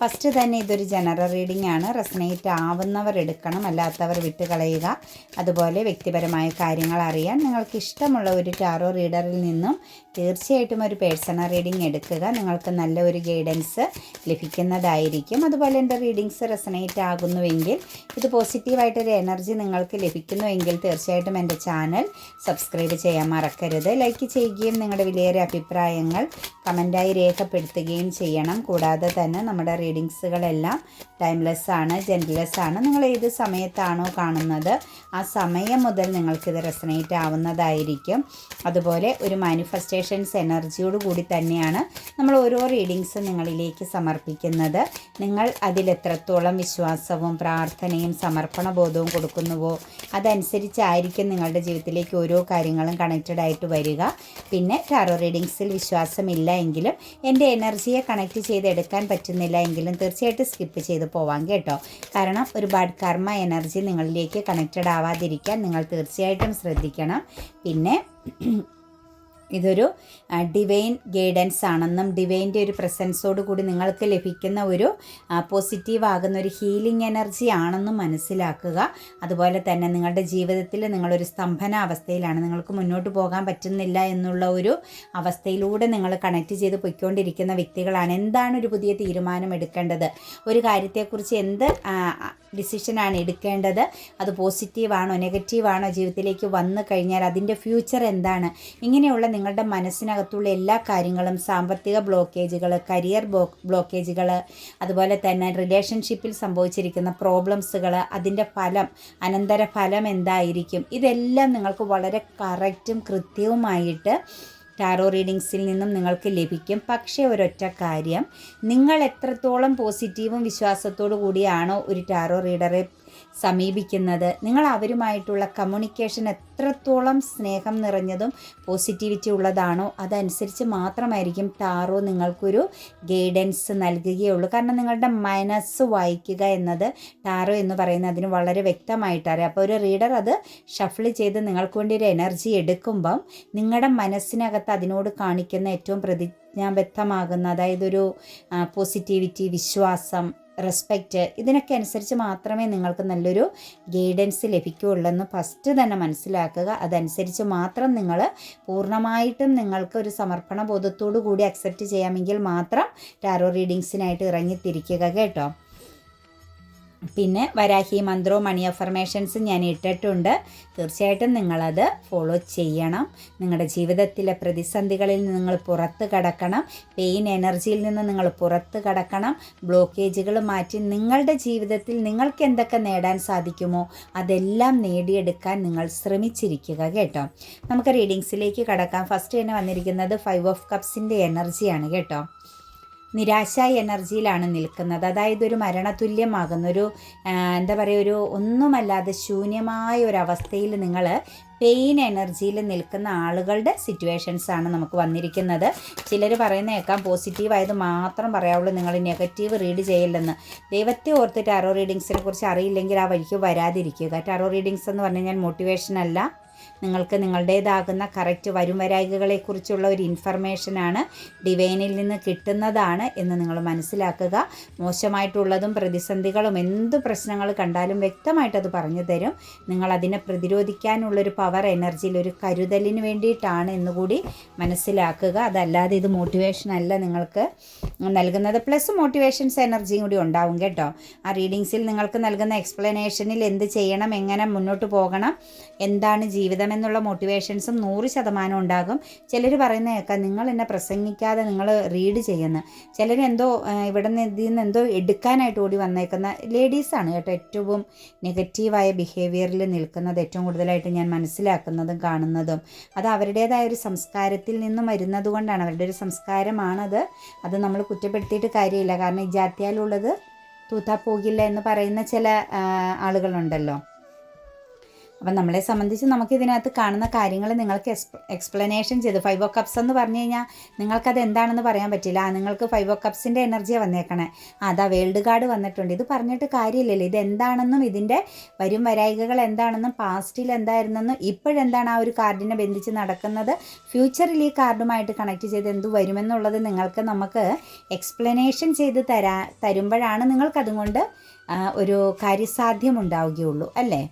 First തന്നെ ഇതൊരു general reading ആണ്. റെസനേറ്റ് ആവുന്നവർ എടുക്കണം അല്ലാത്തവർ വിട്ടുകളയുക അതുപോലെ വ്യക്തിപരമായ കാര്യങ്ങൾ അറിയാൻ നിങ്ങൾക്ക് ഇഷ്ടമുള്ള ഒരു ടാറോ റീഡറിൽ നിന്നും തീർച്ചയായിട്ടും ഒരു പേഴ്സണൽ റീഡിംഗ് എടുക്കുക. നിങ്ങൾക്ക് നല്ല ഒരു ഗൈഡൻസ് ലഭിക്കുന്നതായിരിക്കും. അതുപോലെ എന്റെ റീഡിങ്സ് റെസനേറ്റ് ആകുന്നുവെങ്കിൽ ഇത് പോസിറ്റീവായിട്ടൊരു എനർജി നിങ്ങൾക്ക് ലഭിക്കുന്നുവെങ്കിൽ തീർച്ചയായിട്ടും എന്റെ ചാനൽ സബ്സ്ക്രൈബ് ചെയ്യാൻ മറക്കരുത്. ലൈക്ക് ചെയ്യുകയും നിങ്ങളുടെ വിലയേറിയ അഭിപ്രായങ്ങൾ കമന്റായി രേഖപ്പെടുത്തുകയും ചെയ്യണം. കൂടാതെ തന്നെ നമ്മുടെ റീഡിങ്സുകളെല്ലാം ടൈംലെസ് ആണ് ജെൻഡർലെസ് ആണ് നിങ്ങൾ ഏത് സമയത്താണോ കാണുന്നത് ആ സമയം മുതൽ നിങ്ങൾക്കിത് റെസനേറ്റ് ആവുന്നതായിരിക്കും. അതുപോലെ ഒരു മാനിഫെസ്റ്റേഷൻസ് എനർജിയോട് കൂടി തന്നെയാണ് നമ്മൾ ഓരോ റീഡിങ്സും നിങ്ങളിലേക്ക് സമർപ്പിക്കുന്നത്. നിങ്ങൾ അതിലെത്രത്തോളം വിശ്വാസവും പ്രാർത്ഥനയും സമർപ്പണ ബോധവും കൊടുക്കുന്നുവോ അതനുസരിച്ചായിരിക്കും നിങ്ങളുടെ ജീവിതത്തിലേക്ക് ഓരോ കാര്യങ്ങളും കണക്റ്റഡ് ആയിട്ട് വരിക. പിന്നെ ടാറോ റീഡിങ്സിൽ വിശ്വാസമില്ല എങ്കിലും എന്റെ എനർജിയെ കണക്ട് ചെയ്തെടുക്കാൻ പറ്റുന്നില്ല എങ്കിലും തീർച്ചയായിട്ടും സ്കിപ്പ് ചെയ്ത് പോവാം കേട്ടോ. കാരണം ഒരു ബാഡ് കർമ്മ എനർജി നിങ്ങളിലേക്ക് കണക്റ്റഡ് ആവാതിരിക്കാൻ നിങ്ങൾ തീർച്ചയായിട്ടും ശ്രദ്ധിക്കണം. പിന്നെ ഇതൊരു ഡിവൈൻ ഗൈഡൻസ് ആണെന്നും ഡിവൈന്റെ ഒരു പ്രസൻസോട് കൂടി നിങ്ങൾക്ക് ലഭിക്കുന്ന ഒരു പോസിറ്റീവ് ആകുന്ന ഒരു ഹീലിംഗ് എനർജി ആണെന്നും മനസ്സിലാക്കുക. അതുപോലെ തന്നെ നിങ്ങളുടെ ജീവിതത്തിൽ നിങ്ങളൊരു സ്തംഭന അവസ്ഥയിലാണ് നിങ്ങൾക്ക് മുന്നോട്ട് പോകാൻ പറ്റുന്നില്ല എന്നുള്ള ഒരു അവസ്ഥയിലൂടെ നിങ്ങൾ കണക്ട് ചെയ്ത് പൊയ്ക്കൊണ്ടിരിക്കുന്ന വ്യക്തികളാണ്. എന്താണ് ഒരു പുതിയ തീരുമാനം എടുക്കേണ്ടത്? ഒരു കാര്യത്തെക്കുറിച്ച് എന്ത് ഡിസിഷനാണ് എടുക്കേണ്ടത്. അത് പോസിറ്റീവാണോ നെഗറ്റീവാണോ ജീവിതത്തിലേക്ക് വന്നു കഴിഞ്ഞാൽ അതിന്റെ ഫ്യൂച്ചർ എന്താണ്? ഇങ്ങനെയുള്ള നിങ്ങളുടെ മനസ്സിനകത്തുള്ള എല്ലാ കാര്യങ്ങളും സാമ്പത്തിക ബ്ലോക്കേജുകൾ കരിയർ ബ്ലോക്കേജുകൾ അതുപോലെ തന്നെ റിലേഷൻഷിപ്പിൽ സംഭവിച്ചിരിക്കുന്ന പ്രോബ്ലംസുകൾ അതിന്റെ ഫലം അനന്തര ഫലം എന്തായിരിക്കും? ഇതെല്ലാം നിങ്ങൾക്ക് വളരെ കറക്റ്റും കൃത്യവുമായിട്ട് ടാറോ റീഡിങ്സിൽ നിന്നും നിങ്ങൾക്ക് ലഭിക്കും. പക്ഷേ ഒരൊറ്റ കാര്യം. നിങ്ങൾ എത്രത്തോളം പോസിറ്റീവും വിശ്വാസത്തോടു കൂടിയാണോ ഒരു ടാറോ റീഡറെ സമീപിക്കുന്നത്. നിങ്ങൾ അവരുമായിട്ടുള്ള കമ്മ്യൂണിക്കേഷൻ എത്രത്തോളം സ്നേഹം നിറഞ്ഞതും പോസിറ്റിവിറ്റി ഉള്ളതാണോ അതനുസരിച്ച് മാത്രമായിരിക്കും ടാറോ നിങ്ങൾക്കൊരു ഗൈഡൻസ് നൽകുകയുള്ളൂ. കാരണം നിങ്ങളുടെ മനസ്സ് വായിക്കുക എന്നത് ടാറോ എന്ന് പറയുന്നത് അതിന് വളരെ വ്യക്തമായിട്ട് അറിയാം അപ്പോൾ ഒരു റീഡർ അത് ഷഫിൾ ചെയ്ത് നിങ്ങൾക്ക് വേണ്ടി ഒരു എനർജി എടുക്കുമ്പം നിങ്ങളുടെ മനസ്സിനകത്ത് അതിനോട് കാണിക്കുന്ന ഏറ്റവും പ്രതിജ്ഞാബദ്ധമാകുന്ന അതായത് ഒരു പോസിറ്റിവിറ്റി വിശ്വാസം റെസ്പെക്റ്റ് ഇതിനൊക്കെ അനുസരിച്ച് മാത്രമേ നിങ്ങൾക്ക് നല്ലൊരു ഗൈഡൻസ് ലഭിക്കുകയുള്ളൂ എന്ന് ഫസ്റ്റ് തന്നെ മനസ്സിലാക്കുക. അതനുസരിച്ച് മാത്രം നിങ്ങൾ പൂർണമായിട്ടും നിങ്ങൾക്ക് ഒരു സമർപ്പണ ബോധത്തോടു കൂടി അക്സെപ്റ്റ് ചെയ്യാമെങ്കിൽ മാത്രം ടാരോ റീഡിങ്സിനായിട്ട് ഇറങ്ങിത്തിരിക്കുക കേട്ടോ. പിന്നെ വരാഹി മന്ത്രവും മണി അഫർമേഷൻസും ഞാൻ ഇട്ടിട്ടുണ്ട്. തീർച്ചയായിട്ടും നിങ്ങളത് ഫോളോ ചെയ്യണം. നിങ്ങളുടെ ജീവിതത്തിലെ പ്രതിസന്ധികളിൽ നിന്ന് നിങ്ങൾ പുറത്ത് കടക്കണം. പെയിൻ എനർജിയിൽ നിന്ന് നിങ്ങൾ പുറത്ത് കടക്കണം. ബ്ലോക്കേജുകൾ മാറ്റി നിങ്ങളുടെ ജീവിതത്തിൽ നിങ്ങൾക്ക് എന്തൊക്കെ നേടാൻ സാധിക്കുമോ അതെല്ലാം നേടിയെടുക്കാൻ നിങ്ങൾ ശ്രമിച്ചിരിക്കുക കേട്ടോ. നമുക്ക് റീഡിങ്സിലേക്ക് കടക്കാം. ഫസ്റ്റ് തന്നെ വന്നിരിക്കുന്നത് ഫൈവ് ഓഫ് കപ്സിന്റെ എനർജിയാണ് കേട്ടോ. നിരാശ എനർജിയിലാണ് നിൽക്കുന്നത്. അതായത് ഒരു മരണതുല്യമാകുന്ന ഒരു എന്താ പറയുക ഒരു ഒന്നുമല്ലാതെ ശൂന്യമായ ഒരു അവസ്ഥയിൽ നിങ്ങൾ പെയിൻ എനർജിയിൽ നിൽക്കുന്ന ആളുകളുടെ സിറ്റുവേഷൻസ് ആണ് നമുക്ക് വന്നിരിക്കുന്നത്. ചിലർ പറയുന്ന കേൾക്കാം പോസിറ്റീവായത് മാത്രം പറയാവുള്ളൂ നിങ്ങൾ നെഗറ്റീവ് റീഡ് ചെയ്യില്ലെന്ന്. ദൈവത്തെ ഓർത്തിട്ട് ടാറോ റീഡിങ്സിനെ കുറിച്ച് അറിയില്ലെങ്കിൽ ആ വഴിക്ക് വരാതിരിക്കുക. ടാറോ റീഡിങ്സ് എന്ന് പറഞ്ഞു കഴിഞ്ഞാൽ മോട്ടിവേഷൻ അല്ല നിങ്ങൾക്ക് നിങ്ങളുടേതാകുന്ന കറക്റ്റ് വരും വരായികകളെക്കുറിച്ചുള്ള ഒരു ഇൻഫർമേഷനാണ് ഡിവൈനിൽ നിന്ന് കിട്ടുന്നതാണ് എന്ന് നിങ്ങൾ മനസ്സിലാക്കുക. മോശമായിട്ടുള്ളതും പ്രതിസന്ധികളും എന്ത് പ്രശ്നങ്ങൾ കണ്ടാലും വ്യക്തമായിട്ട് അത് പറഞ്ഞു തരും. നിങ്ങൾ അതിനെ പ്രതിരോധിക്കാനുള്ളൊരു പവർ എനർജിയിൽ ഒരു കരുതലിന് വേണ്ടിയിട്ടാണ് എന്നുകൂടി മനസ്സിലാക്കുക. അതല്ലാതെ ഇത് മോട്ടിവേഷൻ അല്ല നിങ്ങൾക്ക് നൽകുന്നത്. പ്ലസ് മോട്ടിവേഷൻസ് എനർജിയും കൂടി ഉണ്ടാവും കേട്ടോ. ആ റീഡിങ്സിൽ നിങ്ങൾക്ക് നൽകുന്ന എക്സ്പ്ലനേഷനിൽ എന്ത് ചെയ്യണം എങ്ങനെ മുന്നോട്ട് പോകണം എന്താണ് ജീവിതം എന്നുള്ള മോട്ടിവേഷൻസും നൂറ് ശതമാനം ഉണ്ടാകും. ചിലർ പറയുന്ന കേൾക്കാം നിങ്ങൾ എന്നെ പ്രസംഗിക്കാതെ നിങ്ങൾ റീഡ് ചെയ്യുന്നു. എന്തോ ഇവിടെ നിന്ന് ഇതിൽ നിന്ന് എന്തോ എടുക്കാനായിട്ട് ഓടി വന്നേക്കുന്ന ലേഡീസാണ് കേട്ടോ ഏറ്റവും നെഗറ്റീവായ ബിഹേവിയറിൽ നിൽക്കുന്നത് ഏറ്റവും കൂടുതലായിട്ട് ഞാൻ മനസ്സിലാക്കുന്നതും കാണുന്നതും. അത് അവരുടേതായ ഒരു സംസ്കാരത്തിൽ നിന്നും വരുന്നത് കൊണ്ടാണ് അവരുടെ ഒരു സംസ്കാരമാണത്. അത് നമ്മൾ കുറ്റപ്പെടുത്തിയിട്ട് കാര്യമില്ല. കാരണം ഈ ജാത്യാലുള്ളത് തൂത്താ പോകില്ല എന്ന് പറയുന്ന ചില ആളുകളുണ്ടല്ലോ. അപ്പം നമ്മളെ സംബന്ധിച്ച് നമുക്ക് ഇതിനകത്ത് കാണുന്ന കാര്യങ്ങൾ നിങ്ങൾക്ക് എക്സ്പ്ലനേഷൻ ചെയ്ത്. ഫൈവ് ഓ കപ്സ് എന്ന് പറഞ്ഞു കഴിഞ്ഞാൽ നിങ്ങൾക്കത് എന്താണെന്ന് പറയാൻ പറ്റില്ല. നിങ്ങൾക്ക് ഫൈവ് ഓ കപ്സിന്റെ എനർജിയാണ് വന്നേക്കണേ. അതാ വേൾഡ് കാർഡ് വന്നിട്ടുണ്ട്. ഇത് പറഞ്ഞിട്ട് കാര്യമില്ലല്ലോ. ഇത് എന്താണെന്നും ഇതിന്റെ വരും വരായികകൾ എന്താണെന്നും പാസ്റ്റിൽ എന്തായിരുന്നെന്നും ഇപ്പോഴെന്താണ് ആ ഒരു കാർഡിനെ ബന്ധിച്ച് നടക്കുന്നത്? ഫ്യൂച്ചറിൽ ഈ കാർഡുമായിട്ട് കണക്ട് ചെയ്ത് എന്ത് വരുമെന്നുള്ളത് നിങ്ങൾക്ക് നമുക്ക് എക്സ്പ്ലനേഷൻ ചെയ്ത് തരാ തരുമ്പോഴാണ് നിങ്ങൾക്കതുകൊണ്ട് ഒരു കാര്യസാധ്യം ഉണ്ടാവുകയുള്ളൂ അല്ലേ?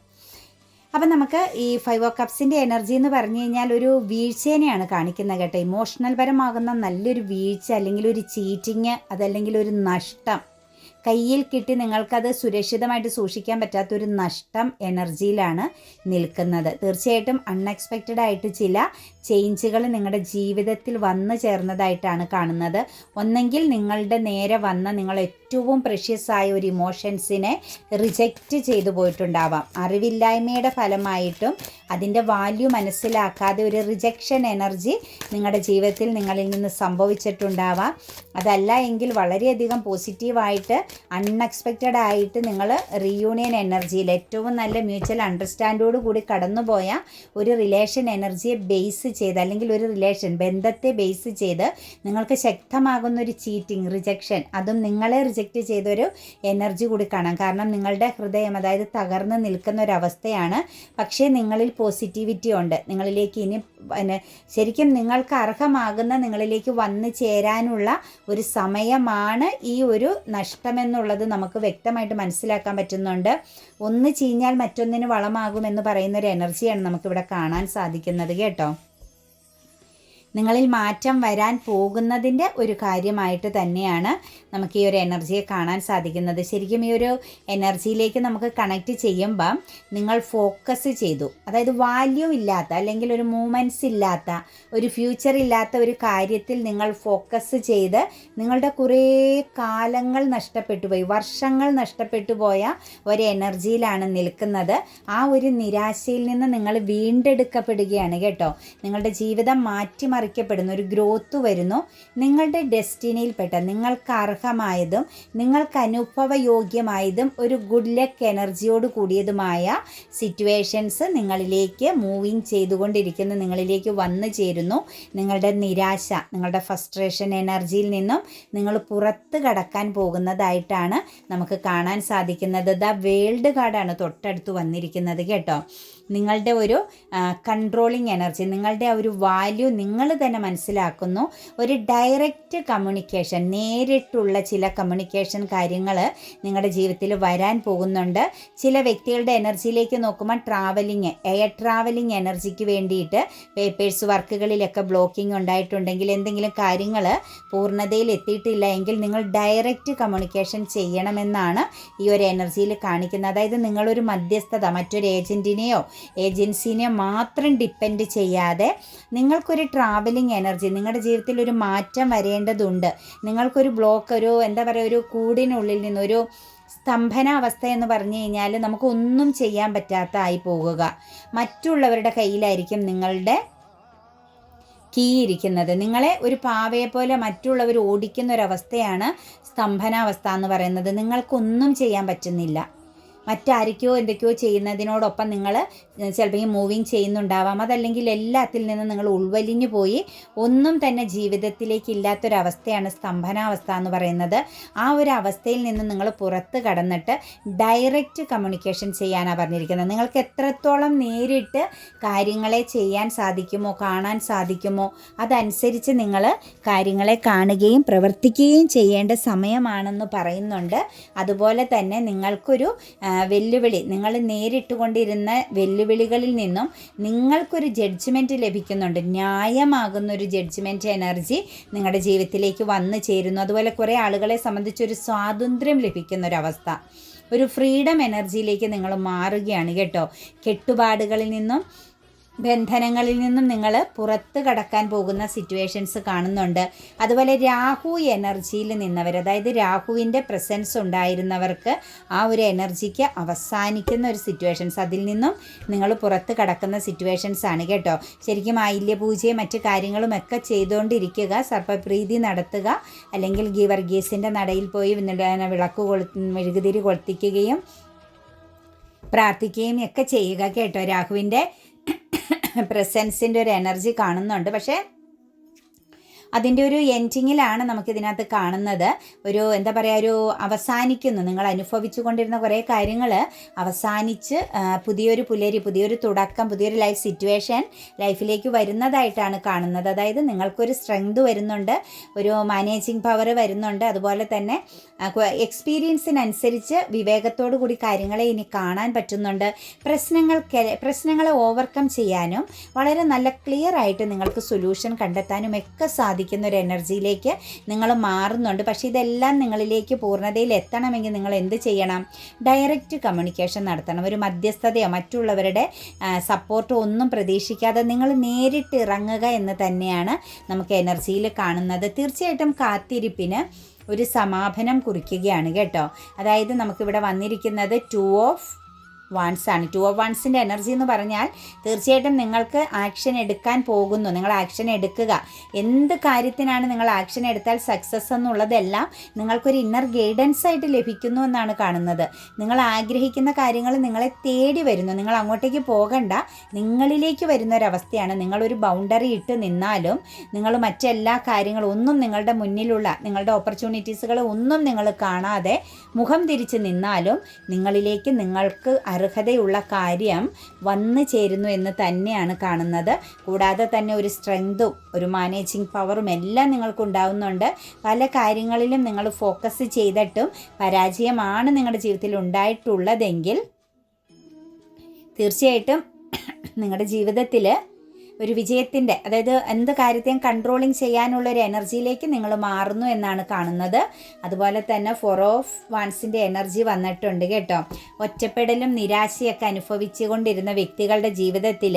അപ്പം നമുക്ക് ഈ ഫൈവ് ഓ കപ്സിന്റെ എനർജി എന്ന് പറഞ്ഞു കഴിഞ്ഞാൽ ഒരു വീഴ്ചേനെയാണ് കാണിക്കുന്നത് കേട്ടോ. ഇമോഷണൽ പരമാകുന്ന നല്ലൊരു വീഴ്ച അല്ലെങ്കിൽ ഒരു ചീറ്റിങ് അതല്ലെങ്കിൽ ഒരു നഷ്ടം. കയ്യിൽ കിട്ടി നിങ്ങൾക്കത് സുരക്ഷിതമായിട്ട് സൂക്ഷിക്കാൻ പറ്റാത്തൊരു നഷ്ടം എനർജിയിലാണ് നിൽക്കുന്നത്. തീർച്ചയായിട്ടും അൺഎക്സ്പെക്റ്റഡ് ആയിട്ട് ചില ചേഞ്ചുകൾ നിങ്ങളുടെ ജീവിതത്തിൽ വന്നു ചേർന്നതായിട്ടാണ് കാണുന്നത്. ഒന്നെങ്കിൽ നിങ്ങളുടെ നേരെ വന്ന നിങ്ങൾ ഏറ്റവും പ്രഷ്യസ് ആയ ഒരു ഇമോഷൻസിനെ റിജക്റ്റ് ചെയ്തു പോയിട്ടുണ്ടാവാം. അറിവില്ലായ്മയുടെ ഫലമായിട്ടും അതിന്റെ വാല്യൂ മനസ്സിലാക്കാതെ ഒരു റിജക്ഷൻ എനർജി നിങ്ങളുടെ ജീവിതത്തിൽ നിങ്ങളിൽ നിന്ന് സംഭവിച്ചിട്ടുണ്ടാവാം. അതല്ല എങ്കിൽ വളരെയധികം പോസിറ്റീവായിട്ട് അൺഎക്സ്പെക്റ്റഡ് ആയിട്ട് നിങ്ങൾ റീയൂണിയൻ എനർജിയിൽ ഏറ്റവും നല്ല മ്യൂച്വൽ അണ്ടർസ്റ്റാൻഡോട് കൂടി കടന്നുപോയ ഒരു റിലേഷൻ എനർജിയെ ബേസ് ചെയ്ത് അല്ലെങ്കിൽ ഒരു റിലേഷൻ ബന്ധത്തെ ബേസ് ചെയ്ത് നിങ്ങൾക്ക് ശക്തമാകുന്ന ഒരു ചീറ്റിംഗ് റിജക്ഷൻ അതും നിങ്ങളെ റിജക്റ്റ് ചെയ്തൊരു എനർജി കൂടി കാണാം. കാരണം നിങ്ങളുടെ ഹൃദയം അതായത് തകർന്ന് നിൽക്കുന്ന ഒരു അവസ്ഥയാണ് പക്ഷേ നിങ്ങളിൽ പോസിറ്റിവിറ്റി ഉണ്ട്. നിങ്ങളിലേക്ക് ഇനി പിന്നെ ശരിക്കും നിങ്ങൾക്ക് അർഹമാകുന്ന നിങ്ങളിലേക്ക് വന്നു ചേരാനുള്ള ഒരു സമയമാണ് ഈ ഒരു നഷ്ടമെന്നുള്ളത് നമുക്ക് വ്യക്തമായിട്ട് മനസ്സിലാക്കാൻ പറ്റുന്നുണ്ട്. ഒന്ന് ചീഞ്ഞാൽ മറ്റൊന്നിന് വളമാകുമെന്ന് പറയുന്ന ഒരു എനർജിയാണ് നമുക്കിവിടെ കാണാൻ സാധിക്കുന്നത്. കേട്ടോ? നിങ്ങളിൽ മാറ്റം വരാൻ പോകുന്നതിന്റെ ഒരു കാര്യമായിട്ട് തന്നെയാണ് നമുക്ക് ഈ ഒരു എനർജിയെ കാണാൻ സാധിക്കുന്നത്. ശരിക്കും ഈ ഒരു എനർജിയിലേക്ക് നമുക്ക് കണക്റ്റ് ചെയ്യുമ്പം നിങ്ങൾ ഫോക്കസ് ചെയ്തു. അതായത് വാല്യൂ ഇല്ലാത്ത അല്ലെങ്കിൽ ഒരു മൂമെന്റ്സ് ഇല്ലാത്ത ഒരു ഫ്യൂച്ചർ ഇല്ലാത്ത ഒരു കാര്യത്തിൽ നിങ്ങൾ ഫോക്കസ് ചെയ്ത് നിങ്ങളുടെ കുറേ കാലങ്ങൾ നഷ്ടപ്പെട്ടു പോയി വർഷങ്ങൾ നഷ്ടപ്പെട്ടു പോയ ഒരു എനർജിയിലാണ് നിൽക്കുന്നത്. ആ ഒരു നിരാശയിൽ നിന്ന് നിങ്ങൾ വീണ്ടെടുക്കപ്പെടുകയാണ് കേട്ടോ. നിങ്ങളുടെ ജീവിതം മാറ്റിമറിക്കപ്പെടുന്നു ഒരു ഗ്രോത്ത് വരുന്നു. നിങ്ങളുടെ ഡെസ്റ്റിനിയിൽപ്പെട്ട നിങ്ങൾക്ക് അർഹമായതും നിങ്ങൾക്ക് അനുഭവയോഗ്യമായതും ഒരു ഗുഡ് ലക്ക് എനർജിയോട് കൂടിയതുമായ സിറ്റുവേഷൻസ് നിങ്ങളിലേക്ക് മൂവിങ് ചെയ്തുകൊണ്ടിരിക്കുന്ന നിങ്ങളിലേക്ക് വന്നു ചേരുന്നു. നിങ്ങളുടെ നിരാശ നിങ്ങളുടെ ഫസ്ട്രേഷൻ എനർജിയിൽ നിന്നും നിങ്ങൾ പുറത്ത് കടക്കാൻ പോകുന്നതായിട്ടാണ് നമുക്ക് കാണാൻ സാധിക്കുന്നത്. ദ വേൾഡ് കാർഡാണ് തൊട്ടടുത്ത് വന്നിരിക്കുന്നത് കേട്ടോ. നിങ്ങളുടെ ഒരു കൺട്രോളിങ് എനർജി നിങ്ങളുടെ ഒരു വാല്യൂ നിങ്ങൾ തന്നെ മനസ്സിലാക്കുന്നു. ഒരു ഡയറക്റ്റ് കമ്മ്യൂണിക്കേഷൻ നേരിട്ടുള്ള ചില കമ്മ്യൂണിക്കേഷൻ കാര്യങ്ങൾ നിങ്ങളുടെ ജീവിതത്തിൽ വരാൻ പോകുന്നുണ്ട്. ചില വ്യക്തികളുടെ എനർജിയിലേക്ക് നോക്കുമ്പോൾ ട്രാവലിങ് എയർ ട്രാവലിംഗ് എനർജിക്ക് വേണ്ടിയിട്ട് പേപ്പേഴ്സ് വർക്കുകളിലൊക്കെ ബ്ലോക്കിംഗ് ഉണ്ടായിട്ടുണ്ടെങ്കിൽ എന്തെങ്കിലും കാര്യങ്ങൾ പൂർണതയിൽ എത്തിയിട്ടില്ല എങ്കിൽ നിങ്ങൾ ഡയറക്റ്റ് കമ്മ്യൂണിക്കേഷൻ ചെയ്യണമെന്നാണ് ഈ ഒരു എനർജിയിൽ കാണിക്കുന്നത്. അതായത് നിങ്ങളൊരു മധ്യസ്ഥത മറ്റൊരു ഏജന്റിനെയോ ഏജൻസിനെ മാത്രം ഡിപ്പെൻഡ് ചെയ്യാതെ നിങ്ങൾക്കൊരു ട്രാവലിംഗ് എനർജി നിങ്ങളുടെ ജീവിതത്തിൽ ഒരു മാറ്റം വരേണ്ടതുണ്ട്. നിങ്ങൾക്കൊരു ബ്ലോക്ക് ഒരു എന്താ പറയുക ഒരു കൂടിനുള്ളിൽ നിന്നൊരു സ്തംഭനാവസ്ഥ എന്ന് പറഞ്ഞു കഴിഞ്ഞാൽ നമുക്ക് ഒന്നും ചെയ്യാൻ പറ്റാത്ത ആയി പോകുക. മറ്റുള്ളവരുടെ കയ്യിലായിരിക്കും നിങ്ങളുടെ കീ ഇരിക്കുന്നത്. നിങ്ങളെ ഒരു പാവയെ പോലെ മറ്റുള്ളവർ ഓടിക്കുന്ന ഒരവസ്ഥയാണ് സ്തംഭനാവസ്ഥ എന്ന് പറയുന്നത്. നിങ്ങൾക്കൊന്നും ചെയ്യാൻ പറ്റുന്നില്ല. മറ്റാരൊക്കെയോ എന്തൊക്കെയോ ചെയ്യുന്നതിനോടൊപ്പം നിങ്ങൾ ചിലപ്പോൾ മൂവിങ് ചെയ്യുന്നുണ്ടാവാം. അതല്ലെങ്കിൽ എല്ലാത്തിൽ നിന്ന് നിങ്ങൾ ഉൾവലിഞ്ഞു പോയി ഒന്നും തന്നെ ജീവിതത്തിലേക്ക് ഇല്ലാത്തൊരവസ്ഥയാണ് സ്തംഭനാവസ്ഥ എന്ന് പറയുന്നത്. ആ ഒരു അവസ്ഥയിൽ നിന്ന് നിങ്ങൾ പുറത്ത് കടന്നിട്ട് ഡയറക്റ്റ് കമ്മ്യൂണിക്കേഷൻ ചെയ്യാനാണ് പറഞ്ഞിരിക്കുന്നത്. നിങ്ങൾക്ക് എത്രത്തോളം നേരിട്ട് കാര്യങ്ങളെ ചെയ്യാൻ സാധിക്കുമോ കാണാൻ സാധിക്കുമോ അതനുസരിച്ച് നിങ്ങൾ കാര്യങ്ങളെ കാണുകയും പ്രവർത്തിക്കുകയും ചെയ്യേണ്ട സമയമാണെന്ന് പറയുന്നുണ്ട്. അതുപോലെ തന്നെ നിങ്ങൾക്കൊരു വെല്ലുവിളി. നിങ്ങൾ നേരിട്ട് കൊണ്ടിരുന്ന വെല്ലുവിളികളിൽ നിന്നും നിങ്ങൾക്കൊരു ജഡ്ജ്മെന്റ് ലഭിക്കുന്നുണ്ട്. ന്യായമാകുന്ന ഒരു ജഡ്ജ്മെന്റ് എനർജി നിങ്ങളുടെ ജീവിതത്തിലേക്ക് വന്നു ചേരുന്നു. അതുപോലെ കുറേ ആളുകളെ സംബന്ധിച്ചൊരു സ്വാതന്ത്ര്യം ലഭിക്കുന്ന ഒരവസ്ഥ ഒരു ഫ്രീഡം എനർജിയിലേക്ക് നിങ്ങൾ മാറുകയാണ് കേട്ടോ. കെട്ടുപാടുകളിൽ നിന്നും ബന്ധനങ്ങളിൽ നിന്നും നിങ്ങൾ പുറത്ത് കടക്കാൻ പോകുന്ന സിറ്റുവേഷൻസ് കാണുന്നുണ്ട്. അതുപോലെ രാഹു എനർജിയിൽ നിന്നവർ അതായത് രാഹുവിന്റെ പ്രസൻസ് ഉണ്ടായിരുന്നവർക്ക് ആ ഒരു എനർജിക്ക് അവസാനിക്കുന്ന ഒരു സിറ്റുവേഷൻസ് അതിൽ നിന്നും നിങ്ങൾ പുറത്ത് കടക്കുന്ന സിറ്റുവേഷൻസ് ആണ് കേട്ടോ. ശരിക്കും ആയില്യപൂജയും മറ്റു കാര്യങ്ങളും ഒക്കെ ചെയ്തുകൊണ്ടിരിക്കുക സർപ്പപ്രീതി നടത്തുക അല്ലെങ്കിൽ ഗീവർഗീസിന്റെ നടയിൽ പോയി വിളക്ക് കൊളു മെഴുകുതിരി കൊളുത്തിക്കുകയും പ്രാർത്ഥിക്കുകയും ഒക്കെ ചെയ്യുക കേട്ടോ രാഹുവിന്റെ പ്രസൻസിന്റെ ഒരു എനർജി കാണുന്നുണ്ട്. പക്ഷേ അതിന്റെ ഒരു എൻഡിങ്ങിലാണ് നമുക്കിതിനകത്ത് കാണുന്നത്. ഒരു എന്താ പറയുക ഒരു അവസാനിക്കുന്നു. നിങ്ങൾ അനുഭവിച്ചു കൊണ്ടിരുന്ന കുറേ കാര്യങ്ങൾ അവസാനിച്ച് പുതിയൊരു പുലരി പുതിയൊരു തുടക്കം പുതിയൊരു ലൈഫ് സിറ്റുവേഷൻ ലൈഫിലേക്ക് വരുന്നതായിട്ടാണ് കാണുന്നത്. അതായത് നിങ്ങൾക്കൊരു സ്ട്രെങ്ത് വരുന്നുണ്ട് ഒരു മാനേജിങ് പവർ വരുന്നുണ്ട്. അതുപോലെ തന്നെ എക്സ്പീരിയൻസിനനുസരിച്ച് വിവേകത്തോടു കൂടി കാര്യങ്ങളെ ഇനി കാണാൻ പറ്റുന്നുണ്ട്. പ്രശ്നങ്ങൾ പ്രശ്നങ്ങളെ ഓവർകം ചെയ്യാനും വളരെ നല്ല ക്ലിയർ ആയിട്ട് നിങ്ങൾക്ക് സൊല്യൂഷൻ കണ്ടെത്താനും ഒക്കെ സാധിക്കുന്ന ഒരു എനർജിയിലേക്ക് നിങ്ങൾ മാറുന്നുണ്ട്. പക്ഷേ ഇതെല്ലാം നിങ്ങളിലേക്ക് പൂർണതയിൽ എത്തണമെങ്കിൽ നിങ്ങൾ എന്ത് ചെയ്യണം? ഡയറക്റ്റ് കമ്മ്യൂണിക്കേഷൻ നടത്തണം. ഒരു മധ്യസ്ഥതയോ മറ്റുള്ളവരുടെ സപ്പോർട്ടോ ഒന്നും പ്രതീക്ഷിക്കാതെ നിങ്ങൾ നേരിട്ട് ഇറങ്ങുക എന്ന് തന്നെയാണ് നമുക്ക് എനർജിയിൽ കാണുന്നത്. തീർച്ചയായിട്ടും കാത്തിരിപ്പിന് ഒരു സമാപനം കുറിക്കുകയാണ് കേട്ടോ. അതായത് നമുക്കിവിടെ വന്നിരിക്കുന്നത് ടു ഓഫ് വൺസ് ആണ്. ടു ഓഫ് വൺസിന്റെ എനർജി എന്ന് പറഞ്ഞാൽ തീർച്ചയായിട്ടും നിങ്ങൾക്ക് ആക്ഷൻ എടുക്കാൻ പോകുന്നു. നിങ്ങൾ ആക്ഷൻ എടുക്കുക. എന്ത് കാര്യത്തിനാണ് നിങ്ങൾ ആക്ഷൻ എടുത്താൽ സക്സസ് എന്നുള്ളതെല്ലാം നിങ്ങൾക്കൊരു ഇന്നർ ഗൈഡൻസ് ആയിട്ട് ലഭിക്കുന്നു എന്നാണ് കാണുന്നത്. നിങ്ങൾ ആഗ്രഹിക്കുന്ന കാര്യങ്ങൾ നിങ്ങളെ തേടി വരുന്നു. നിങ്ങൾ അങ്ങോട്ടേക്ക് പോകണ്ട. നിങ്ങളിലേക്ക് വരുന്ന ഒരവസ്ഥയാണ് നിങ്ങളൊരു ബൗണ്ടറി ഇട്ട് നിന്നാലും നിങ്ങൾ മറ്റെല്ലാ കാര്യങ്ങളും ഒന്നും നിങ്ങളുടെ മുന്നിലുള്ള നിങ്ങളുടെ ഓപ്പർച്യൂണിറ്റീസുകൾ ഒന്നും നിങ്ങൾ കാണാതെ മുഖം തിരിച്ച് നിന്നാലും നിങ്ങളിലേക്ക് നിങ്ങൾക്ക് അർഹതയുള്ള കാര്യം വന്നു ചേരുന്നു എന്ന് തന്നെയാണ് കാണുന്നത്. കൂടാതെ തന്നെ ഒരു സ്ട്രെങ്തും ഒരു മാനേജിങ് പവറും എല്ലാം നിങ്ങൾക്ക് ഉണ്ടാവുന്നുണ്ട്. പല കാര്യങ്ങളിലും നിങ്ങൾ ഫോക്കസ് ചെയ്തിട്ടും പരാജയമാണ് നിങ്ങളുടെ ജീവിതത്തിൽ ഉണ്ടായിട്ടുള്ളതെങ്കിൽ തീർച്ചയായിട്ടും നിങ്ങളുടെ ജീവിതത്തിൽ ഒരു വിജയത്തിന്റെ അതായത് എന്ത് കാര്യത്തെയും കൺട്രോളിങ് ചെയ്യാനുള്ള ഒരു എനർജിയിലേക്ക് നിങ്ങൾ മാറുന്നു എന്നാണ് കാണുന്നത്. അതുപോലെ തന്നെ ഫോർ ഓഫ് വൺസിന്റെ എനർജി വന്നിട്ടുണ്ട് കേട്ടോ. ഒറ്റപ്പെടലും നിരാശയൊക്കെ അനുഭവിച്ചു കൊണ്ടിരുന്ന വ്യക്തികളുടെ ജീവിതത്തിൽ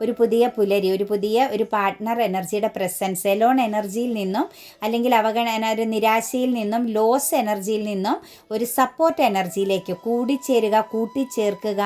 ഒരു പുതിയ പുലരി ഒരു പുതിയ ഒരു പാർട്ട്ണർ എനർജിയുടെ പ്രസൻസ് എലോൺ എനർജിയിൽ നിന്നും അല്ലെങ്കിൽ അവഗണന ഒരു നിരാശയിൽ നിന്നും ലോസ് എനർജിയിൽ നിന്നും ഒരു സപ്പോർട്ട് എനർജിയിലേക്ക് കൂടിച്ചേരുക കൂട്ടിച്ചേർക്കുക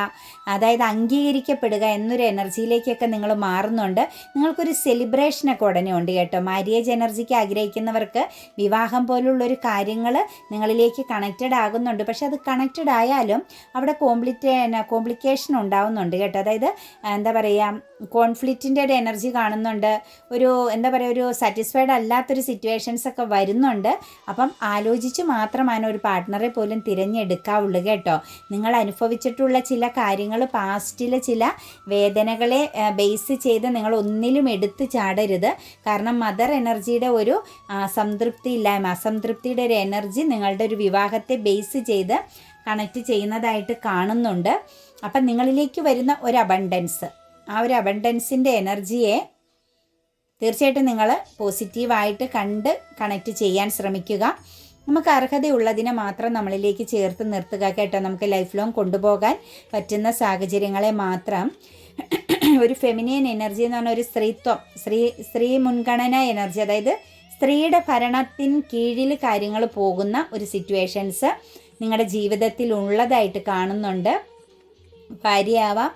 അതായത് അംഗീകരിക്കപ്പെടുക എന്നൊരു എനർജിയിലേക്കൊക്കെ നിങ്ങൾ മാറുന്നുണ്ട്. നിങ്ങൾക്കൊരു സെലിബ്രേഷനൊക്കെ ഉടനെ ഉണ്ട് കേട്ടോ. മാരിയേജ് എനർജിക്ക് ആഗ്രഹിക്കുന്നവർക്ക് വിവാഹം പോലുള്ളൊരു കാര്യങ്ങൾ നിങ്ങളിലേക്ക് കണക്റ്റഡ് ആകുന്നുണ്ട്. പക്ഷെ അത് കണക്റ്റഡ് ആയാലും അവിടെ കോംപ്ലിറ്റേ കോംപ്ലിക്കേഷൻ ഉണ്ടാവുന്നുണ്ട് കേട്ടോ. അതായത് എന്താ പറയുക കോൺഫ്ലിക്റ്റിന്റെ ഒരു എനർജി കാണുന്നുണ്ട്. ഒരു എന്താ പറയുക ഒരു സാറ്റിസ്ഫൈഡ് അല്ലാത്തൊരു സിറ്റുവേഷൻസ് ഒക്കെ വരുന്നുണ്ട്. അപ്പം ആലോചിച്ച് മാത്രമാണ് ഒരു പാർട്ട്ണറെ പോലും തിരഞ്ഞെടുക്കാവുള്ളൂ കേട്ടോ. നിങ്ങൾ അനുഭവിച്ചിട്ടുള്ള ചില കാര്യങ്ങൾ പാസ്റ്റിലെ ചില വേദനകളെ ബേസ് ചെയ്ത് നിങ്ങൾ ഒന്നിലും എടുത്ത് ചാടരുത്. കാരണം മദർ എനർജിയുടെ ഒരു സംതൃപ്തി ഇല്ലായ്മ അസംതൃപ്തിയുടെ ഒരു എനർജി നിങ്ങളുടെ ഒരു വിവാഹത്തെ ബേസ് ചെയ്ത് കണക്റ്റ് ചെയ്യുന്നതായിട്ട് കാണുന്നുണ്ട്. അപ്പം നിങ്ങളിലേക്ക് വരുന്ന ഒരു അബണ്ടൻസ് ആ ഒരു അബണ്ടൻസിന്റെ എനർജിയെ തീർച്ചയായിട്ടും നിങ്ങൾ പോസിറ്റീവായിട്ട് കണ്ട് കണക്ട് ചെയ്യാൻ ശ്രമിക്കുക. നമുക്ക് അർഹതയുള്ളതിനെ മാത്രം നമ്മളിലേക്ക് ചേർത്ത് നിർത്തുക കേട്ടോ. നമുക്ക് ലൈഫ് ലോങ് കൊണ്ടുപോകാൻ പറ്റുന്ന സാഹചര്യങ്ങളെ മാത്രം. ഒരു ഫെമിനിയൻ എനർജി എന്ന് പറഞ്ഞ ഒരു സ്ത്രീത്വം സ്ത്രീ സ്ത്രീ മുൻഗണന എനർജി അതായത് സ്ത്രീയുടെ ഭരണത്തിൻ കീഴിൽ കാര്യങ്ങൾ പോകുന്ന ഒരു സിറ്റുവേഷൻസ് നിങ്ങളുടെ ജീവിതത്തിൽ ഉള്ളതായിട്ട് കാണുന്നുണ്ട്. ഭാര്യയാവാം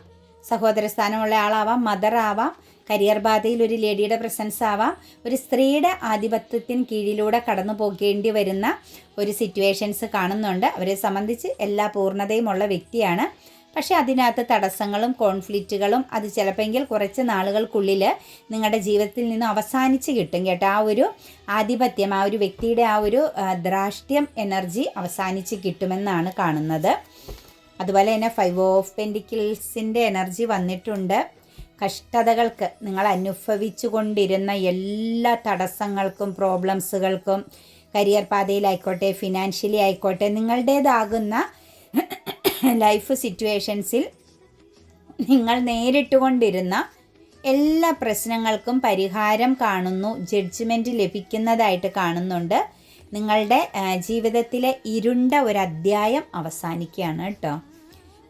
സഹോദര സ്ഥാനമുള്ള ആളാവാം ആവാം കരിയർ ബാധയിൽ ഒരു ലേഡിയുടെ പ്രസൻസ് ആവാം ഒരു സ്ത്രീയുടെ ആധിപത്യത്തിന് കീഴിലൂടെ കടന്നു പോകേണ്ടി വരുന്ന ഒരു സിറ്റുവേഷൻസ് കാണുന്നുണ്ട്. അവരെ സംബന്ധിച്ച് എല്ലാ പൂർണതയും ഉള്ള വ്യക്തിയാണ്. പക്ഷേ അതിനകത്ത് തടസ്സങ്ങളും കോൺഫ്ലിക്റ്റുകളും അത് ചിലപ്പെങ്കിൽ കുറച്ച് നാളുകൾക്കുള്ളിൽ നിങ്ങളുടെ ജീവിതത്തിൽ നിന്ന് അവസാനിച്ച് കിട്ടും കേട്ടോ. ആ ഒരു ആധിപത്യം ആ ഒരു വ്യക്തിയുടെ ആ ഒരു ദ്രാഷ്ട്യം എനർജി അവസാനിച്ച് കിട്ടുമെന്നാണ് കാണുന്നത്. അതുപോലെ തന്നെ ഫൈവ് ഓഫ് പെൻഡിക്കിൾസിന്റെ എനർജി വന്നിട്ടുണ്ട്. കഷ്ടതകൾക്ക് നിങ്ങൾ അനുഭവിച്ചു കൊണ്ടിരുന്ന എല്ലാ തടസ്സങ്ങൾക്കും പ്രോബ്ലംസുകൾക്കും കരിയർ പാതയിലായിക്കോട്ടെ ഫിനാൻഷ്യലി ആയിക്കോട്ടെ നിങ്ങളുടേതാകുന്ന ലൈഫ് സിറ്റുവേഷൻസിൽ നിങ്ങൾ നേരിട്ടുകൊണ്ടിരുന്ന എല്ലാ പ്രശ്നങ്ങൾക്കും പരിഹാരം കാണുന്നു ജഡ്ജ്മെന്റ് ലഭിക്കുന്നതായിട്ട് കാണുന്നുണ്ട്. നിങ്ങളുടെ ജീവിതത്തിലെ ഇരുണ്ട ഒരു അധ്യായം അവസാനിക്കുകയാണ് കേട്ടോ.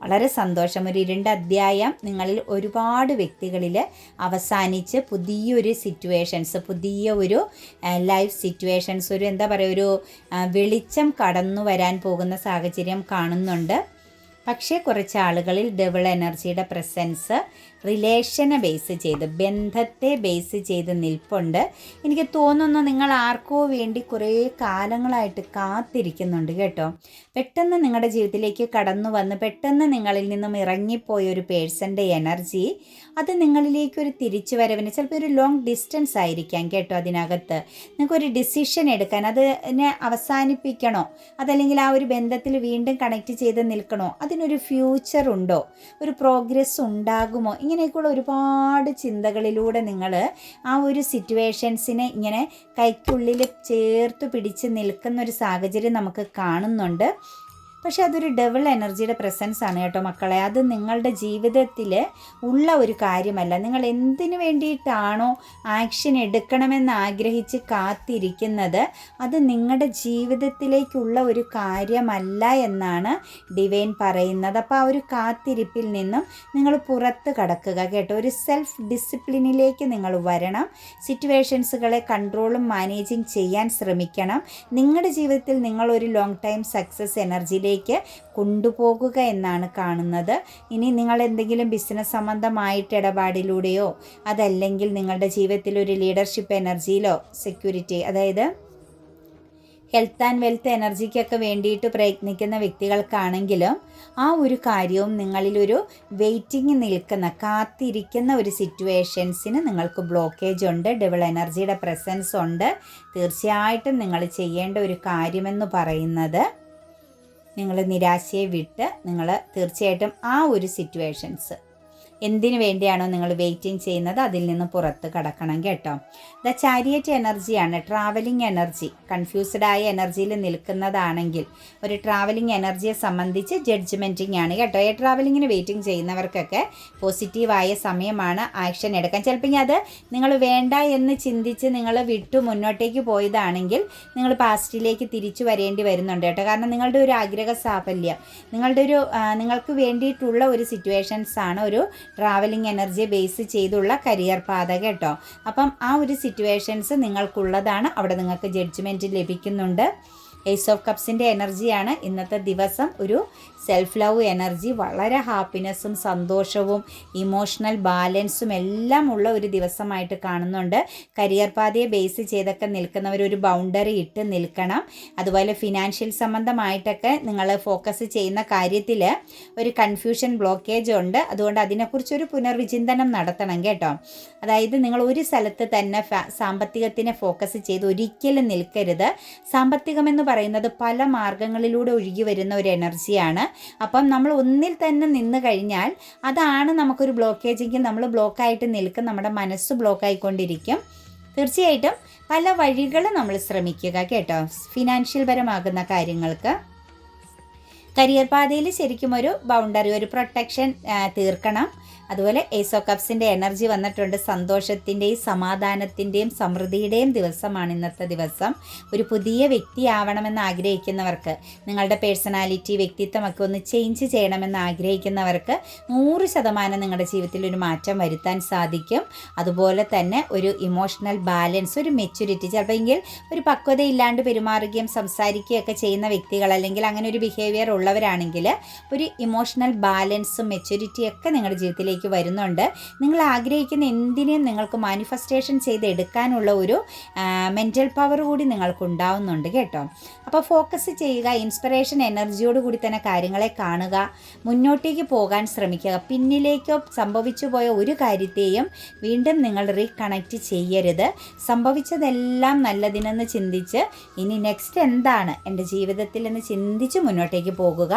വളരെ സന്തോഷം. ഒരു ഇരുണ്ട അധ്യായം നിങ്ങളിൽ ഒരുപാട് വ്യക്തികളിൽ അവസാനിച്ച് പുതിയൊരു സിറ്റുവേഷൻസ് പുതിയ ഒരു ലൈഫ് സിറ്റുവേഷൻസ് ഒരു എന്താ പറയുക ഒരു വെളിച്ചം കടന്നു വരാൻ പോകുന്ന സാഹചര്യം കാണുന്നുണ്ട്. പക്ഷേ കുറച്ച് ആളുകളിൽ ഡബിൾ എനർജിയുടെ പ്രസൻസ് റിലേഷനെ ബേസ് ചെയ്ത് ബന്ധത്തെ ബേസ് ചെയ്ത് നിൽപ്പുണ്ട്. എനിക്ക് തോന്നുന്നു നിങ്ങൾ ആർക്കോ വേണ്ടി കുറേ കാലങ്ങളായിട്ട് കാത്തിരിക്കുന്നുണ്ട് കേട്ടോ. പെട്ടെന്ന് നിങ്ങളുടെ ജീവിതത്തിലേക്ക് കടന്നു വന്ന് പെട്ടെന്ന് നിങ്ങളിൽ നിന്നും ഇറങ്ങിപ്പോയ ഒരു പേഴ്സന്റെ എനർജി അത് നിങ്ങളിലേക്ക് ഒരു തിരിച്ചു വരവിന് ചിലപ്പോൾ ഒരു ലോങ് ഡിസ്റ്റൻസ് ആയിരിക്കാം കേട്ടോ അതിനകത്ത്. നിങ്ങൾക്കൊരു ഡിസിഷൻ എടുക്കാൻ അതിനെ അവസാനിപ്പിക്കണോ? അതല്ലെങ്കിൽ ആ ഒരു ബന്ധത്തിൽ വീണ്ടും കണക്ട് ചെയ്ത് നിൽക്കണോ? അതിനൊരു ഫ്യൂച്ചർ ഉണ്ടോ? ഒരു പ്രോഗ്രസ് ഉണ്ടാകുമോ? ഇങ്ങനെയൊക്കെയുള്ള ഒരുപാട് ചിന്തകളിലൂടെ നിങ്ങൾ ആ ഒരു സിറ്റുവേഷൻസിനെ ഇങ്ങനെ കൈക്കുള്ളിൽ ചേർത്ത് പിടിച്ച് നിൽക്കുന്ന ഒരു സാഹചര്യം നമുക്ക് കാണുന്നുണ്ട്. പക്ഷെ അതൊരു ഡബിൾ എനർജിയുടെ പ്രസൻസ് ആണ് കേട്ടോ മക്കളെ. അത് നിങ്ങളുടെ ജീവിതത്തിൽ ഉള്ള ഒരു കാര്യമല്ല. നിങ്ങൾ എന്തിനു വേണ്ടിയിട്ടാണോ ആക്ഷൻ എടുക്കണമെന്ന് ആഗ്രഹിച്ച് കാത്തിരിക്കുന്നത്? അത് നിങ്ങളുടെ ജീവിതത്തിലേക്കുള്ള ഒരു കാര്യമല്ല എന്നാണ് ഡിവൈൻ പറയുന്നത്. അപ്പോൾ ആ ഒരു കാത്തിരിപ്പിൽ നിന്നും നിങ്ങൾ പുറത്ത് കടക്കുക കേട്ടോ. ഒരു സെൽഫ് ഡിസിപ്ലിനിലേക്ക് നിങ്ങൾ വരണം. സിറ്റുവേഷൻസുകളെ കൺട്രോളും മാനേജിങ് ചെയ്യാൻ ശ്രമിക്കണം. നിങ്ങളുടെ ജീവിതത്തിൽ നിങ്ങളൊരു ലോങ് ടൈം സക്സസ് എനർജിയിലേക്ക് കൊണ്ടുപോകുക എന്നാണ് കാണുന്നത്. ഇനി നിങ്ങൾ എന്തെങ്കിലും ബിസിനസ് സംബന്ധമായിട്ട് ഇടപാടിലൂടെയോ അതല്ലെങ്കിൽ നിങ്ങളുടെ ജീവിതത്തിൽ ഒരു ലീഡർഷിപ്പ് എനർജിയിലോ സെക്യൂരിറ്റി അതായത് ഹെൽത്ത് ആൻഡ് വെൽത്ത് എനർജിക്കൊക്കെ വേണ്ടിയിട്ട് പ്രയത്നിക്കുന്ന വ്യക്തികൾക്കാണെങ്കിലും ആ ഒരു കാര്യവും നിങ്ങളിലൊരു വെയിറ്റിംഗ് നിൽക്കുന്ന കാത്തിരിക്കുന്ന ഒരു സിറ്റുവേഷൻസിന് നിങ്ങൾക്ക് ബ്ലോക്കേജ് ഉണ്ട് ഡബിൾ എനർജിയുടെ പ്രസൻസ് ഉണ്ട്. തീർച്ചയായിട്ടും നിങ്ങൾ ചെയ്യേണ്ട ഒരു കാര്യമെന്ന് പറയുന്നത് നിങ്ങൾ നിരാശയെ വിട്ട് നിങ്ങൾ തീർച്ചയായിട്ടും ആ ഒരു സിറ്റുവേഷൻസ് എന്തിനു വേണ്ടിയാണോ നിങ്ങൾ വെയിറ്റിംഗ് ചെയ്യുന്നത്? അതിൽ നിന്ന് പുറത്ത് കടക്കണം കേട്ടോ. ദ ചാരിയറ്റ് എനർജിയാണ് ട്രാവലിംഗ് എനർജി കൺഫ്യൂസ്ഡ് ആയ എനർജിയിൽ നിൽക്കുന്നതാണെങ്കിൽ ഒരു ട്രാവലിംഗ് എനർജിയെ സംബന്ധിച്ച് ജഡ്ജ്മെന്റിംഗ് ആണ് കേട്ടോ. ഈ ട്രാവലിങ്ങിന് വെയിറ്റിംഗ് ചെയ്യുന്നവർക്കൊക്കെ പോസിറ്റീവായ സമയമാണ് ആക്ഷൻ എടുക്കാൻ. ചിലപ്പോൾ അത് നിങ്ങൾ വേണ്ട എന്ന് ചിന്തിച്ച് നിങ്ങൾ വിട്ടു മുന്നോട്ടേക്ക് പോയതാണെങ്കിൽ നിങ്ങൾ പാസ്റ്റിലേക്ക് തിരിച്ചു വരേണ്ടി വരുന്നുണ്ട് കേട്ടോ. കാരണം നിങ്ങളുടെ ഒരു ആഗ്രഹ സാഫല്യം നിങ്ങളുടെ ഒരു നിങ്ങൾക്ക് വേണ്ടിയിട്ടുള്ള ഒരു സിറ്റുവേഷൻസ് ആണ് ഒരു ട്രാവലിംഗ് എനർജിയെ ബേസ് ചെയ്തുള്ള കരിയർ പാത കേട്ടോ. അപ്പം ആ ഒരു സിറ്റുവേഷൻസ് നിങ്ങൾക്കുള്ളതാണ്. അവിടെ നിങ്ങൾക്ക് ജഡ്ജ്മെന്റ് ലഭിക്കുന്നുണ്ട്. ഏസ് ഓഫ് കപ്സിന്റെ എനർജിയാണ് ഇന്നത്തെ ദിവസം ഒരു സെൽഫ് ലവ് എനർജി വളരെ ഹാപ്പിനെസ്സും സന്തോഷവും ഇമോഷണൽ ബാലൻസും എല്ലാം ഉള്ള ഒരു ദിവസമായിട്ട് കാണുന്നുണ്ട്. കരിയർ പാതയെ ബേസ് ചെയ്തൊക്കെ നിൽക്കുന്നവർ ഒരു ബൗണ്ടറി ഇട്ട് നിൽക്കണം. അതുപോലെ ഫിനാൻഷ്യൽ സംബന്ധമായിട്ടൊക്കെ നിങ്ങൾ ഫോക്കസ് ചെയ്യുന്ന കാര്യത്തിൽ ഒരു കൺഫ്യൂഷൻ ബ്ലോക്കേജ് ഉണ്ട്. അതുകൊണ്ട് അതിനെക്കുറിച്ചൊരു പുനർവിചിന്തനം നടത്തണം കേട്ടോ. അതായത് നിങ്ങൾ ഒരു സ്ഥലത്ത് തന്നെ സാമ്പത്തികത്തിനെ ഫോക്കസ് ചെയ്ത് ഒരിക്കലും നിൽക്കരുത്. സാമ്പത്തികമെന്ന് പറയുന്നത് പല മാർഗങ്ങളിലൂടെ ഒഴുകി വരുന്ന ഒരു എനർജിയാണ്. അപ്പം നമ്മൾ ഒന്നിൽ തന്നെ നിന്ന് കഴിഞ്ഞാൽ അതാണ് നമുക്കൊരു ബ്ലോക്കേജെങ്കിൽ നമ്മൾ ബ്ലോക്കായിട്ട് നിൽക്കും നമ്മുടെ മനസ്സ് ബ്ലോക്കായിക്കൊണ്ടിരിക്കും തീർച്ചയായിട്ടും പല വഴികൾ നമ്മൾ ശ്രമിക്കുക കേട്ടോ. ഫിനാൻഷ്യൽ പരമാകുന്ന കാര്യങ്ങൾക്ക്. കരിയർ പാതയിൽ ശരിക്കും ഒരു ബൗണ്ടറി ഒരു പ്രൊട്ടക്ഷൻ തീർക്കണം. അതുപോലെ ഏസോ കപ്സിന്റെ എനർജി വന്നിട്ടുണ്ട്. സന്തോഷത്തിന്റെയും സമാധാനത്തിന്റെയും സമൃദ്ധിയുടെയും ദിവസമാണ് ഇന്നത്തെ ദിവസം. ഒരു പുതിയ വ്യക്തിയാവണമെന്ന് ആഗ്രഹിക്കുന്നവർക്ക് നിങ്ങളുടെ പേഴ്സണാലിറ്റി വ്യക്തിത്വമൊക്കെ ഒന്ന് ചേഞ്ച് ചെയ്യണമെന്ന് ആഗ്രഹിക്കുന്നവർക്ക് നൂറ് ശതമാനം നിങ്ങളുടെ ജീവിതത്തിൽ ഒരു മാറ്റം വരുത്താൻ സാധിക്കും. അതുപോലെ തന്നെ ഒരു ഇമോഷണൽ ബാലൻസ് ഒരു മെച്യൂരിറ്റി ചിലപ്പോൾ ഒരു പക്വതയില്ലാണ്ട് പെരുമാറുകയും സംസാരിക്കുകയൊക്കെ ചെയ്യുന്ന വ്യക്തികൾ അല്ലെങ്കിൽ അങ്ങനെ ഒരു ബിഹേവിയർ ഉള്ളവരാണെങ്കിൽ ഒരു ഇമോഷണൽ ബാലൻസും മെച്യൂരിറ്റിയൊക്കെ നിങ്ങളുടെ ജീവിതത്തിലേക്ക് ജീവിതത്തിലേക്ക് വരുന്നുണ്ട്. നിങ്ങൾ ആഗ്രഹിക്കുന്ന എന്തിനേയും നിങ്ങൾക്ക് മാനിഫെസ്റ്റേഷൻ ചെയ്ത് എടുക്കാനുള്ള ഒരു മെന്റൽ പവർ കൂടി നിങ്ങൾക്ക് ഉണ്ടാവുന്നുണ്ട് കേട്ടോ. അപ്പോൾ ഫോക്കസ് ചെയ്യുക ഇൻസ്പിറേഷൻ എനർജിയോട് കൂടി തന്നെ കാര്യങ്ങളെ കാണുക മുന്നോട്ടേക്ക് പോകാൻ ശ്രമിക്കുക. പിന്നിലേക്കോ സംഭവിച്ചു പോയ ഒരു കാര്യത്തെയും വീണ്ടും നിങ്ങൾ റീകണക്റ്റ് ചെയ്യരുത്. സംഭവിച്ചതെല്ലാം നല്ലതിനെന്ന് ചിന്തിച്ച് ഇനി നെക്സ്റ്റ് എന്താണ് എന്റെ ജീവിതത്തിൽ എന്ന് ചിന്തിച്ച് മുന്നോട്ടേക്ക് പോകുക.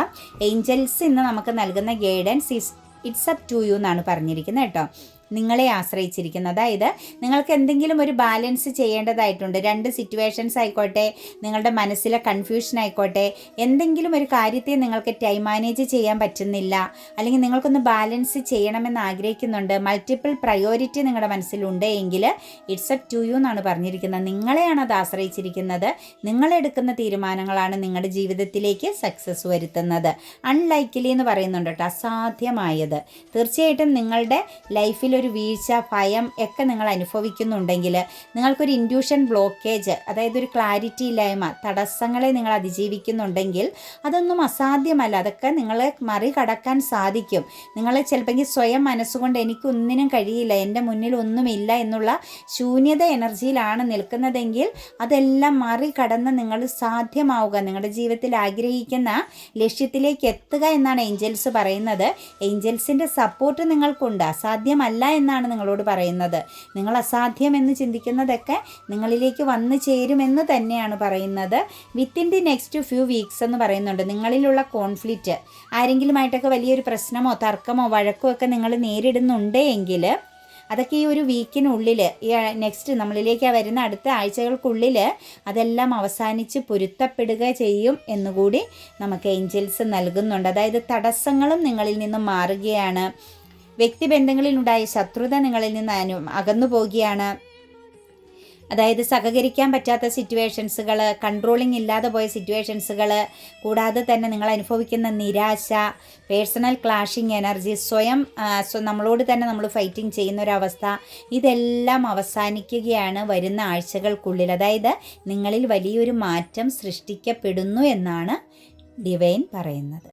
ഏഞ്ചൽസ് ഇന്ന് നമുക്ക് നൽകുന്ന guidance is it's up to you എന്നാണ് പറഞ്ഞിരിക്കുന്നത് കേട്ടോ. നിങ്ങളെ ആശ്രയിച്ചിരിക്കുന്നത് അതായത് നിങ്ങൾക്ക് എന്തെങ്കിലും ഒരു ബാലൻസ് ചെയ്യേണ്ടതായിട്ടുണ്ട്. രണ്ട് സിറ്റുവേഷൻസ് ആയിക്കോട്ടെ നിങ്ങളുടെ മനസ്സിലെ കൺഫ്യൂഷൻ ആയിക്കോട്ടെ എന്തെങ്കിലും ഒരു കാര്യത്തെ നിങ്ങൾക്ക് ടൈം മാനേജ് ചെയ്യാൻ പറ്റുന്നില്ല അല്ലെങ്കിൽ നിങ്ങൾക്കൊന്ന് ബാലൻസ് ചെയ്യണമെന്ന് ആഗ്രഹിക്കുന്നുണ്ട് മൾട്ടിപ്പിൾ പ്രയോറിറ്റി നിങ്ങളുടെ മനസ്സിലുണ്ട് എങ്കിൽ ഇറ്റ്സ് അപ് ടു യു എന്നാണ് പറഞ്ഞിരിക്കുന്നത്. നിങ്ങളെയാണ് അത് ആശ്രയിച്ചിരിക്കുന്നത്. നിങ്ങളെടുക്കുന്ന തീരുമാനങ്ങളാണ് നിങ്ങളുടെ ജീവിതത്തിലേക്ക് സക്സസ് വരുത്തുന്നത്. അൺലൈക്കലി എന്ന് പറയുന്നുണ്ട് കേട്ടോ അസാധ്യമായത്. തീർച്ചയായിട്ടും നിങ്ങളുടെ ലൈഫിൽ ഒരു വീഴ്ച ഭയം ഒക്കെ നിങ്ങൾ അനുഭവിക്കുന്നുണ്ടെങ്കിൽ നിങ്ങൾക്കൊരു ഇൻഡ്യൂഷൻ ബ്ലോക്കേജ് അതായത് ഒരു ക്ലാരിറ്റി ഇല്ലായ്മ തടസ്സങ്ങളെ നിങ്ങൾ അതിജീവിക്കുന്നുണ്ടെങ്കിൽ അതൊന്നും അസാധ്യമല്ല. അതൊക്കെ നിങ്ങളെ മറികടക്കാൻ സാധിക്കും. നിങ്ങൾ ചിലപ്പോൾ സ്വയം മനസ്സുകൊണ്ട് എനിക്കൊന്നിനും കഴിയില്ല എന്റെ മുന്നിൽ ഒന്നുമില്ല എന്നുള്ള ശൂന്യത എനർജിയിലാണ് നിൽക്കുന്നതെങ്കിൽ അതെല്ലാം മറികടന്ന് നിങ്ങൾ സാധ്യമാവുക. നിങ്ങളുടെ ജീവിതത്തിൽ ആഗ്രഹിക്കുന്ന ലക്ഷ്യത്തിലേക്ക് എത്തുക എന്നാണ് ഏഞ്ചൽസ് പറയുന്നത്. ഏഞ്ചൽസിന്റെ സപ്പോർട്ട് നിങ്ങൾക്കുണ്ട്. അസാധ്യമല്ല എന്നാണ് നിങ്ങളോട് പറയുന്നത്. നിങ്ങൾ അസാധ്യം എന്ന് ചിന്തിക്കുന്നതൊക്കെ നിങ്ങളിലേക്ക് വന്നു ചേരുമെന്ന് തന്നെയാണ് പറയുന്നത്. Within the next few weeks എന്ന് പറയുന്നുണ്ട്. നിങ്ങളിലുള്ള കോൺഫ്ലിക്റ്റ് ആരെങ്കിലുമായിട്ടൊക്കെ വലിയൊരു പ്രശ്നമോ തർക്കമോ വഴക്കോ ഒക്കെ നിങ്ങൾ നേരിടുന്നുണ്ട് എങ്കിൽ അതൊക്കെ ഈ ഒരു വീക്കിനുള്ളിൽ ഈ നെക്സ്റ്റ് നമ്മളിലേക്ക് വരുന്ന അടുത്ത ആഴ്ചകൾക്കുള്ളിൽ അതെല്ലാം അവസാനിച്ച് പൊരുത്തപ്പെടുക ചെയ്യും എന്നുകൂടി നമുക്ക് ഏഞ്ചൽസ് നൽകുന്നുണ്ട്. അതായത് തടസ്സങ്ങളും നിങ്ങളിൽ നിന്നും മാറുകയാണ്. വ്യക്തിബന്ധങ്ങളിലുണ്ടായ ശത്രുത നിങ്ങളിൽ നിന്ന് അകന്നു പോവുകയാണ് അതായത് സഹകരിക്കാൻ പറ്റാത്ത സിറ്റുവേഷൻസുകൾ കൺട്രോളിംഗ് ഇല്ലാതെ പോയ സിറ്റുവേഷൻസുകൾ കൂടാതെ തന്നെ നിങ്ങൾ അനുഭവിക്കുന്ന നിരാശ പേഴ്സണൽ ക്ലാഷിംഗ് എനർജി സ്വയം സ്വ- നമ്മളോട് തന്നെ നമ്മൾ ഫൈറ്റിംഗ് ചെയ്യുന്ന ഒരവസ്ഥ ഇതെല്ലാം അവസാനിക്കുകയാണ് വരുന്ന ആഴ്ചകൾക്കുള്ളിൽ. അതായത് നിങ്ങളിൽ വലിയൊരു മാറ്റം സൃഷ്ടിക്കപ്പെടുന്നു എന്നാണ് ഡിവൈൻ പറയുന്നത്.